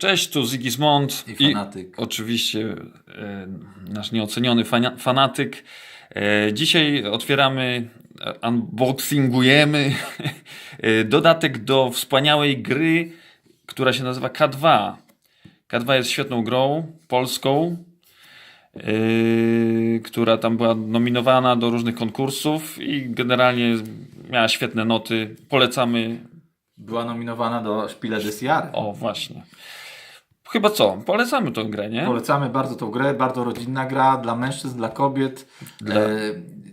Cześć, tu Zigizmond I fanatyk. oczywiście e, nasz nieoceniony fania, fanatyk. E, dzisiaj otwieramy, e, unboxingujemy dodatek do wspaniałej gry, która się nazywa K2. K2 jest świetną grą polską, która tam była nominowana do różnych konkursów i generalnie miała świetne noty. Polecamy. Była nominowana do Spiele des Jahres. O, właśnie. Chyba co? Polecamy tę grę, nie? Polecamy bardzo tą grę, bardzo rodzinna gra dla mężczyzn, dla kobiet. Dla- E,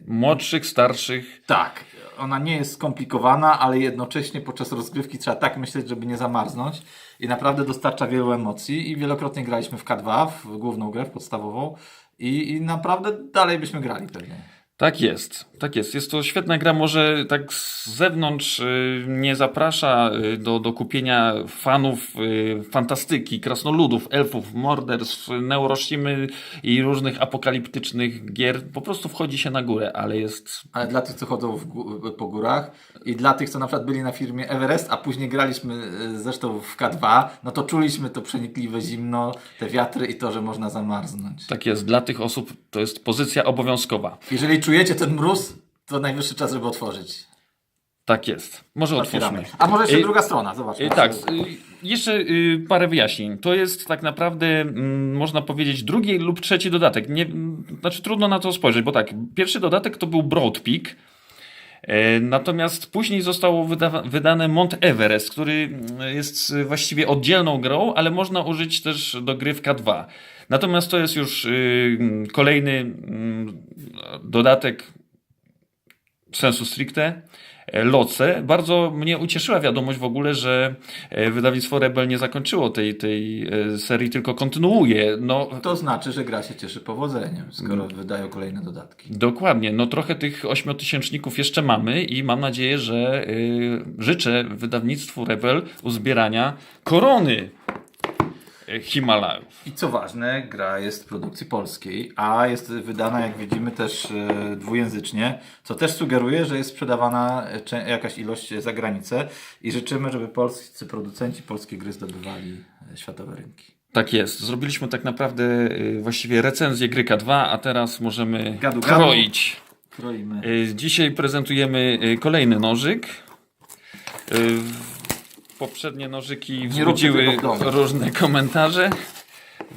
Młodszych, starszych. tak, ona nie jest skomplikowana, ale jednocześnie podczas rozgrywki trzeba tak myśleć, żeby nie zamarznąć i naprawdę dostarcza wielu emocji i wielokrotnie graliśmy w K2, w główną grę, w podstawową i, i naprawdę dalej byśmy grali pewnie. Tak jest, tak jest. Jest to świetna gra, może tak z zewnątrz y, nie zaprasza y, do, do kupienia fanów y, fantastyki, krasnoludów, elfów, morderstw, neuroshimy i różnych apokaliptycznych gier. Po prostu wchodzi się na górę, ale jest... Ale dla tych, co chodzą w po górach i dla tych, co na przykład byli na firmie Everest, a później graliśmy zresztą w K2, no to czuliśmy to przenikliwe zimno, te wiatry i to, że można zamarznąć. Tak jest, dla tych osób to jest pozycja obowiązkowa. Jeżeli czujecie ten mróz, to najwyższy czas, żeby otworzyć. Tak jest. Może Otwieramy. otwórzmy. A może jeszcze Y, druga strona, zobacz. Y, Tak, y, jeszcze parę wyjaśnień. To jest tak naprawdę, mm, można powiedzieć, drugi lub trzeci dodatek. Nie, znaczy trudno na to spojrzeć, bo tak, pierwszy dodatek to był Broadpeak, e, natomiast później zostało wyda- wydane Mount Everest, który mm, jest y, właściwie oddzielną grą, ale można użyć też do gry w K2. Natomiast to jest już y, mm, kolejny mm, dodatek sensu stricte. E, Loce. Bardzo mnie ucieszyła wiadomość w ogóle, że e, wydawnictwo Rebel nie zakończyło tej, tej e, serii, tylko kontynuuje. No, To znaczy, że gra się cieszy powodzeniem, skoro Mm. wydają kolejne dodatki. Dokładnie. No trochę tych ośmiotysięczników jeszcze mamy i mam nadzieję, że y, życzę wydawnictwu Rebel uzbierania korony Himalajów. I co ważne, gra jest w produkcji polskiej, a jest wydana, jak widzimy, też e, dwujęzycznie, co też sugeruje, że jest sprzedawana e, jakaś ilość za granicę i życzymy, żeby polscy producenci polskie gry zdobywali e, światowe rynki. Tak jest. Zrobiliśmy tak naprawdę właściwie recenzję gry K2, a teraz możemy Gadu, gadu. kroić. Kroimy. Dzisiaj prezentujemy kolejny nożyk. Poprzednie nożyki wzbudziły różne komentarze,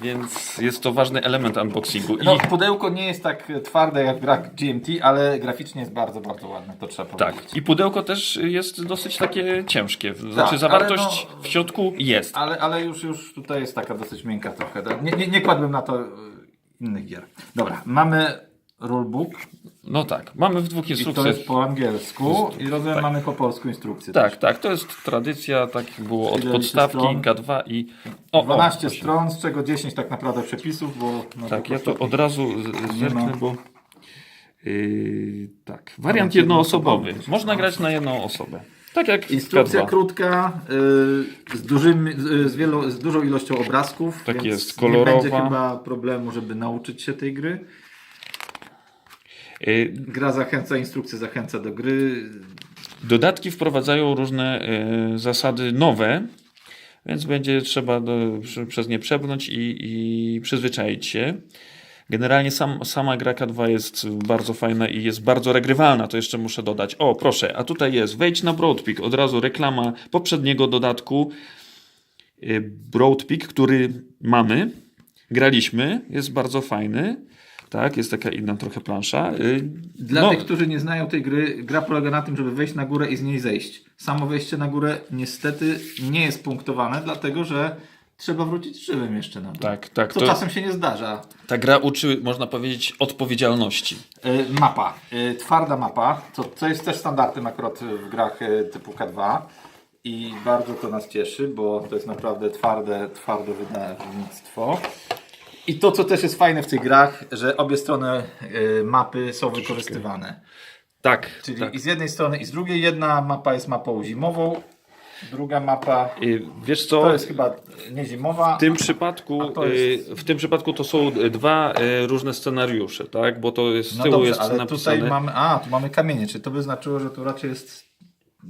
więc jest to ważny element unboxingu. I No, pudełko nie jest tak twarde jak w grach GMT, ale graficznie jest bardzo, bardzo ładne, to trzeba powiedzieć. tak, i pudełko też jest dosyć takie ciężkie. Znaczy Tak, zawartość no- w środku jest. Ale, ale już, już tutaj jest taka dosyć miękka trochę. Nie, nie, nie kładłbym na to e, innych gier. Dobra, mamy rulebook No tak, mamy w dwóch i to instrukcjach. jest po angielsku i rozumiem mamy po polsku instrukcję. Tak, tak, to jest tradycja, tak było od podstawki stron? K2 i... O, 12 o, stron, z czego 10 tak naprawdę przepisów, bo... No Tak, ja to od razu nie zerknę, ma. bo... Yy, tak, wariant jednoosobowy też. Można grać na jedną osobę. Tak jak Instrukcja K2. krótka, y, z, dużym, z, z, wielo, z dużą ilością obrazków. Tak jest, Nie kolorowa. będzie chyba problemu, żeby nauczyć się tej gry. Yy, Gra zachęca, instrukcja zachęca do gry. Dodatki wprowadzają różne yy, zasady nowe, więc będzie trzeba do, przez nie przebrnąć i, i przyzwyczaić się. Generalnie sam, sama gra K2 jest bardzo fajna i jest bardzo regrywalna, to jeszcze muszę dodać. O, proszę, a tutaj jest, wejdź na Broadpeak, od razu reklama poprzedniego dodatku y, Broadpeak, który mamy, graliśmy, jest bardzo fajny. Tak, jest taka inna trochę plansza. Y, Dla no, tych, którzy nie znają tej gry, gra polega na tym, żeby wejść na górę i z niej zejść. Samo wejście na górę niestety nie jest punktowane, dlatego że trzeba wrócić żywym jeszcze na dół. Tak, tak, To, to- czasem się nie zdarza. Ta gra uczy, można powiedzieć, odpowiedzialności. Y, mapa. Y, twarda mapa, co, co jest też standardem akurat w grach y, typu K2. I bardzo to nas cieszy, bo to jest naprawdę twarde, twarde wydawnictwo. I to, co też jest fajne w tych grach, że obie strony y, mapy są wykorzystywane. Tak, Czyli tak. i z jednej strony i z drugiej. Jedna mapa jest mapą zimową, druga mapa Wiesz co, to jest chyba nie zimowa. w tym przypadku, jest- y, w tym przypadku to są dwa y, różne scenariusze, tak? Bo to jest z No tyłu dobrze, jest ale napisane. tutaj mamy. A, tu mamy kamienie, czy to by znaczyło, że tu raczej jest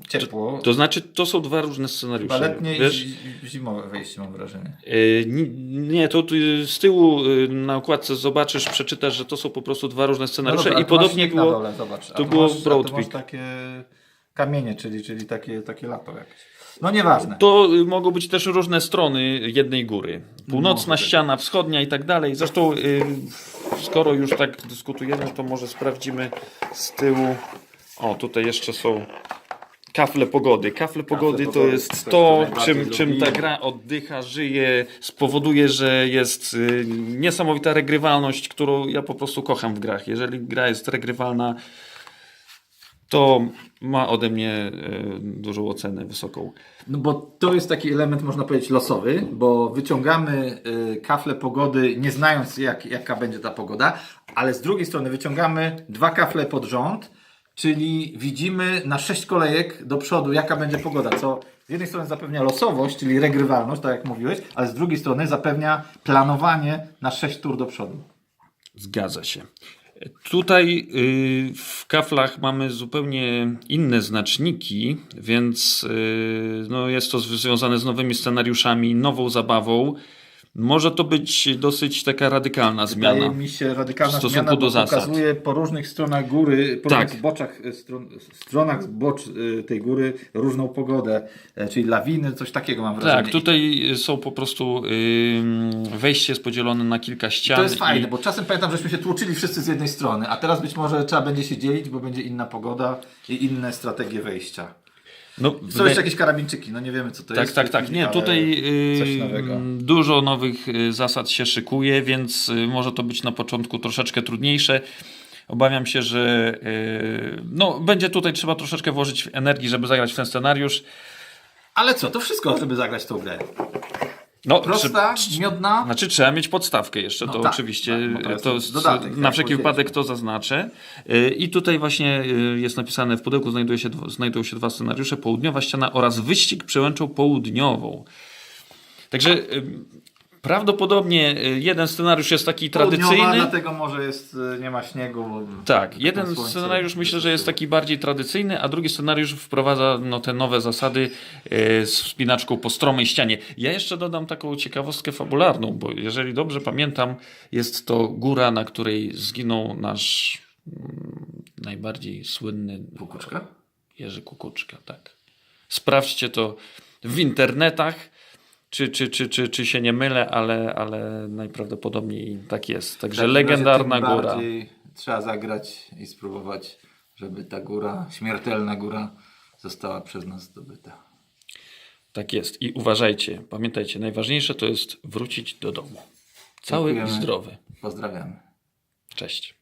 ciepło. To znaczy, to są dwa różne Chyba scenariusze. letnie Wiesz? i zimowe wejście mam wrażenie. Yy, ni- Nie, to tu z tyłu yy, na okładce zobaczysz, przeczytasz, że to są po prostu dwa różne scenariusze dobra, i podobnie było. dole, zobacz. To było masz, Broad Peak. takie kamienie, czyli, czyli takie, takie lato jakieś. No nieważne. To y, mogą być też różne strony jednej góry. Północna być. ściana, wschodnia i tak dalej. Zresztą, y, skoro już tak dyskutujemy, to może sprawdzimy z tyłu. O, tutaj jeszcze są kafle pogody. Kafle pogody to jest to, czym, czym ta gra oddycha, żyje, spowoduje, że jest y, niesamowita regrywalność, którą ja po prostu kocham w grach. Jeżeli gra jest regrywalna, to ma ode mnie y, dużą ocenę wysoką. No bo to jest taki element, można powiedzieć, losowy, bo wyciągamy y, kafle pogody, nie znając jak, jaka będzie ta pogoda, ale z drugiej strony wyciągamy dwa kafle pod rząd, czyli widzimy na sześć kolejek do przodu, jaka będzie pogoda, co z jednej strony zapewnia losowość, czyli regrywalność, tak jak mówiłeś, ale z drugiej strony zapewnia planowanie na sześć tur do przodu. Zgadza się. Tutaj y, w kaflach mamy zupełnie inne znaczniki, więc y, no jest to związane z nowymi scenariuszami, nową zabawą. Może to być dosyć taka radykalna Wydaje zmiana. mi się radykalna w stosunku zmiana, do zasad. pokazuje po różnych stronach góry, po Tak. różnych zboczach, y, stron, stronach zbocz y, tej góry różną pogodę, e, czyli lawiny, coś takiego mam wrażenie. Tak, tutaj są po prostu wejście jest podzielone na kilka I ścian. to jest fajne, i- bo czasem pamiętam, żeśmy się tłuczyli wszyscy z jednej strony, a teraz być może trzeba będzie się dzielić, bo będzie inna pogoda i inne strategie wejścia. No, Są wydaje- jeszcze jakieś karabinczyki, no nie wiemy co to Tak, jest. tak, tak. chwili, Nie, tutaj y, nowego. dużo nowych y, zasad się szykuje, więc y, może to być na początku troszeczkę trudniejsze. Obawiam się, że y, no, będzie tutaj trzeba troszeczkę włożyć energii, żeby zagrać w ten scenariusz. Ale co, to wszystko, żeby zagrać tą grę. No, Prosta, trze- miodna, Znaczy trzeba mieć podstawkę jeszcze, No to tak, oczywiście tak, to jest to jest, dodatek, na tak, wszelki wypadek to zaznaczę. Y, I tutaj właśnie y, jest napisane w pudełku znajduje się, znajdują się dwa scenariusze, południowa ściana oraz wyścig przełęczą południową. Także prawdopodobnie y, jeden scenariusz jest taki południowa, tradycyjny. dlatego może jest, y, nie ma śniegu. Tak, jeden scenariusz myślę, że jest taki bardziej tradycyjny, a drugi scenariusz wprowadza no, te nowe zasady e, z wspinaczką po stromej ścianie. Ja jeszcze dodam taką ciekawostkę fabularną, bo jeżeli dobrze pamiętam, jest to góra, na której zginął nasz mm, najbardziej słynny Kukuczka? Jerzy Kukuczka, tak. Sprawdźcie to w internetach, czy, czy, czy, czy, czy się nie mylę, ale, ale najprawdopodobniej tak jest. Także legendarna góra. Trzeba zagrać i spróbować, żeby ta góra, śmiertelna góra, została przez nas zdobyta. Tak jest. I uważajcie, pamiętajcie, najważniejsze to jest wrócić do domu. Cały i Dziękujemy. zdrowy. Pozdrawiamy. Cześć.